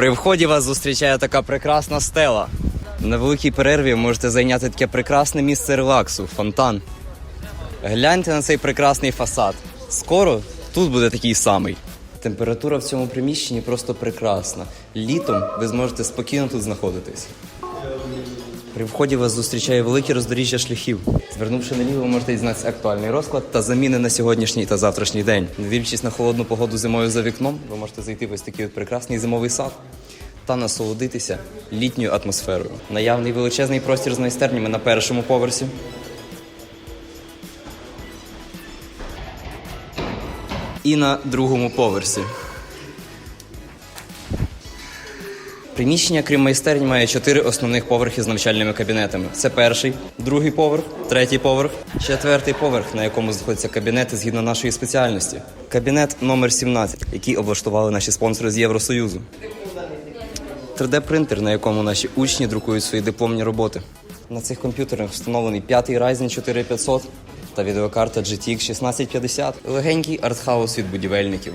При вході вас зустрічає така прекрасна стела. На великій перерві можете зайняти таке прекрасне місце релаксу фонтан. Гляньте на цей прекрасний фасад. Скоро тут буде такий самий. Температура в цьому приміщенні просто прекрасна. Літом ви зможете спокійно тут знаходитись. При вході вас зустрічає велике роздоріжжя шляхів. Звернувши наліво, можете дізнатися актуальний розклад та заміни на сьогоднішній та завтрашній день. Не дивлячись на холодну погоду зимою за вікном, ви можете зайти в ось такий от прекрасний зимовий сад та насолодитися літньою атмосферою. Наявний величезний простір з майстернями на першому поверсі. І на другому поверсі. Приміщення, крім майстерні, має чотири основних поверхи з навчальними кабінетами. Це перший, другий поверх, третій поверх, четвертий поверх, на якому знаходяться кабінети згідно нашої спеціальності. Кабінет номер 17, який облаштували наші спонсори з Євросоюзу. 3D-принтер, на якому наші учні друкують свої дипломні роботи. На цих комп'ютерах встановлений п'ятий Ryzen 4500 та відеокарта GTX 1650. Легенький артхаус від будівельників.